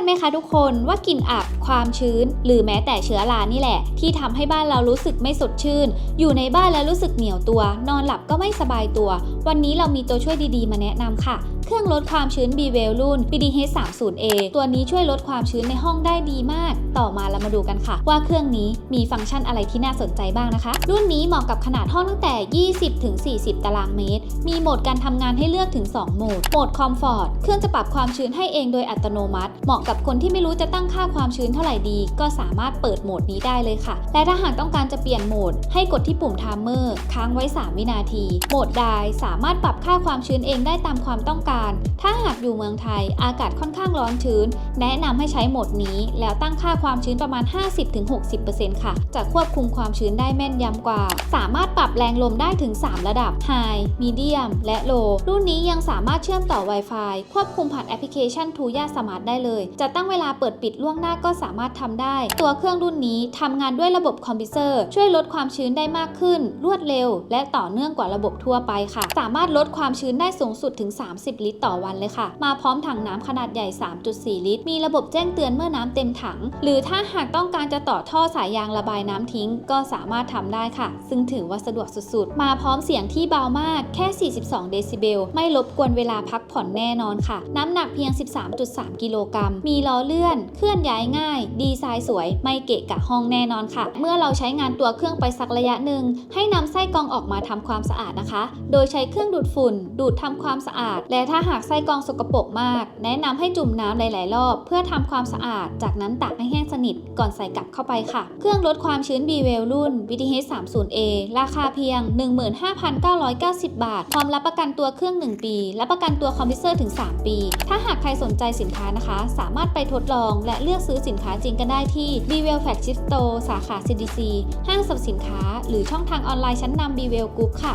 กันไหมคะทุกคนว่ากลิ่นอับ ความชื้น หรือแม้แต่เชื้อรานี่แหละ ที่ทำให้บ้านเรารู้สึกไม่สดชื่น อยู่ในบ้านแล้วรู้สึกเหนียวตัว นอนหลับก็ไม่สบายตัววันนี้เรามีตัวช่วยดีๆ มาแนะนำค่ะ เครื่องลดความชื้น b w e l รุ่น BDH 3 0 A ตัวนี้ช่วยลดความชื้นในห้องได้ดีมาก ต่อมาเรามาดูกันค่ะ ว่าเครื่องนี้มีฟังก์ชันอะไรที่น่าสนใจบ้างนะคะ รุ่นนี้เหมาะกับขนาดห้องตั้งแต่ 20ถึง40 ตารางเมตร มีโหมดการทำงานให้เลือกถึง 2 โหมด โหมดคอมฟอร์ต เครื่องจะปรับความชื้นให้เองโดยอัตโนมัติ เหมาะกับคนที่ไม่รู้จะตั้งค่าความชื้นเท่าไหร่ดี ก็สามารถเปิดโหมดนี้ได้เลยค่ะ และถ้าหากต้องการจะเปลี่ยนโหมด ให้กดที่ปุ่มไทม์เมอร์ค้างไว้ 3 วินาที โหมดไดสาามารถปรับค่าความชื้นเองได้ตามความต้องการ ถ้าหากอยู่เมืองไทย อากาศค่อนข้างร้อนชื้น แนะนำให้ใช้โหมดนี้ แล้วตั้งค่าความชื้นประมาณ 50-60%ค่ะ จะควบคุมความชื้นได้แม่นยำกว่า สามารถปรับแรงลมได้ถึง 3 ระดับ High Medium และ Low รุ่นนี้ยังสามารถเชื่อมต่อ Wi-Fi ควบคุมผ่านแอปพลิเคชัน t ูย่าสมาร์ทได้เลย จะตั้งเวลาเปิดปิดล่วงหน้าก็สามารถทำได้ ตัวเครื่องรุ่นนี้ทำงานด้วยระบบคอมพิวเตอร์ ช่วยลดความชื้นได้มากขึ้น รวดเร็ว และต่อเนื่องกว่าระบบทั่วไปค่ะสามารถลดความชื้นได้สูงสุดถึง 30 ลิตรต่อวันเลยค่ะ มาพร้อมถังน้ำขนาดใหญ่ 3.4 ลิตร มีระบบแจ้งเตือนเมื่อน้ำเต็มถัง หรือถ้าหากต้องการจะต่อท่อสายยางระบายน้ำทิ้ง ก็สามารถทำได้ค่ะ ซึ่งถือว่าสะดวกสุดๆ มาพร้อมเสียงที่เบามากแค่ 42 เดซิเบล ไม่รบกวนเวลาพักผ่อนแน่นอนค่ะ น้ำหนักเพียง 13.3 กิโลกรัม มีล้อเลื่อน เคลื่อนย้ายง่าย ดีไซน์สวย ไม่เกะกะห้องแน่นอนค่ะ เมื่อเราใช้งานตัวเครื่องไปสักระยะหนึ่ง ให้นำไส้กรองออกมาทำความสะอาดนะคะ โดยใช้เครื่องดูดฝุ่น ดูดทำความสะอาด และถ้าหากไส้กรองสกปรกมาก แนะนำให้จุ่มน้ำหลาย ๆ รอบ เพื่อทำความสะอาด จากนั้นตากให้แห้งสนิท ก่อนใส่กลับเข้าไปค่ะ เครื่องลดความชื้น b w e l รุ่น BTH 3 0 A ราคาเพียง 15,990 บาท พร้อมรับประกันตัวเครื่อง 1 ปีและประกันตัวคอมพิวเตอร์ถึง 3 ปี ถ้าหากใครสนใจสินค้านะคะ สามารถไปทดลองและเลือกซื้อสินค้าจริงกันได้ที่ b w e l Flagship Store สาขา CDC ห้างสรรพสินค้า หรือช่องทางออนไลน์ชั้นนำ b w e l Group ค่ะ